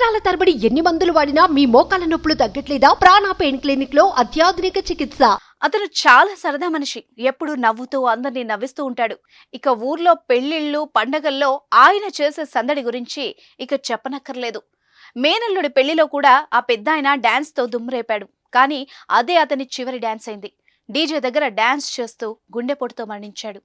సంవత్సరాల తరబడి ఎన్ని మందులు వాడినా మీ మోకాల నొప్పులు తగ్గట్లేదా? ప్రాణ పెయిన్ క్లినిక్లో అత్యాధునిక చికిత్స. అతను చాలా సరదా మనిషి. ఎప్పుడు నవ్వుతూ అందరినీ నవ్విస్తూ ఉంటాడు. ఇక ఊర్లో పెళ్ళిళ్ళు పండగల్లో ఆయన చేసే సందడి గురించి ఇక చెప్పనక్కర్లేదు. మేనల్లుడి పెళ్ళిలో కూడా ఆ పెద్ద ఆయన డాన్స్తో దుమ్మురేపాడు కానీ అదే అతని చివరి డాన్స్ అయింది. డీజే దగ్గర డాన్స్ చేస్తూ గుండెపోటుతో మరణించాడు.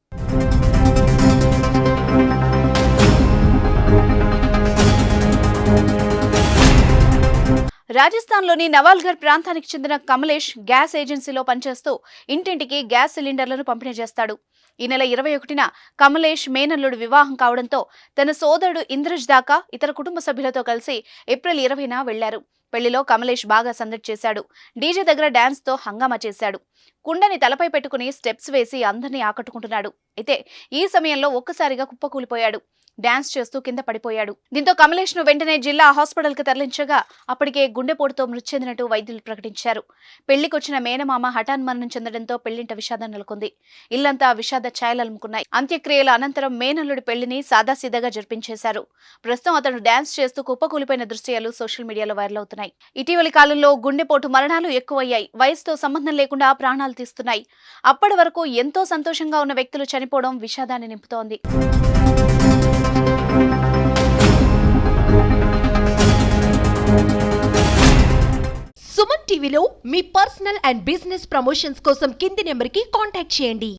రాజస్థాన్లోని నవాల్ఘర్ ప్రాంతానికి చెందిన కమలేష్ గ్యాస్ ఏజెన్సీలో పనిచేస్తూ ఇంటింటికి గ్యాస్ సిలిండర్లను పంపిణీ చేస్తాడు. ఈ నెల ఇరవై ఒకటిన కమలేష్ మేనల్లుడు వివాహం కావడంతో తన సోదరుడు ఇంద్రజ్ దాకా ఇతర కుటుంబ సభ్యులతో కలిసి ఏప్రిల్ ఇరవైన వెళ్ళారు పెళ్ళిలో కమలేష్ బాగా సందడి చేశాడు. డీజే దగ్గర డాన్స్తో హంగామా చేశాడు. కుండని తలపై పెట్టుకుని స్టెప్స్ వేసి అందరినీ ఆకట్టుకుంటున్నాడు. అయితే ఈ సమయంలో ఒక్కసారిగా కుప్పకూలిపోయాడు. డాన్స్ చేస్తూ కింద పడిపోయాడు. దీంతో కమలేష్ను వెంటనే జిల్లా హాస్పిటల్కి తరలించగా అప్పటికే గుండెపోటుతో మృతి చెందినట్టు వైద్యులు ప్రకటించారు. పెళ్ళికొచ్చిన మేనమామ హఠాన్ మరణం చెందడంతో పెళ్ళింట విషాదం నెలకొంది. ఇల్లంతా విషాద ఛాయలముకున్నాయి అంత్యక్రియల అనంతరం మేనల్లుడి పెళ్ళిని సాదాసీదాగా జరిపించేశారు. ప్రస్తుతం అతను డాన్స్ చేస్తూ కుప్పకూలిపోయిన దృశ్యాలు సోషల్ మీడియాలో వైరల్ అవుతున్నాయి. ఇటీవలి కాలంలో గుండెపోటు మరణాలు ఎక్కువయ్యాయి. వయసుతో సంబంధం లేకుండా ప్రాణాలు తీస్తున్నాయి. అప్పటి వరకు ఎంతో సంతోషంగా ఉన్న వ్యక్తులు చనిపోవడం విషాదాన్ని నింపుతోంది. సుమన్ టీవీలో మీ పర్సనల్ అండ్ బిజినెస్ ప్రమోషన్స్ కోసం కింది నెంబర్కి కాంటాక్ట్ చేయండి.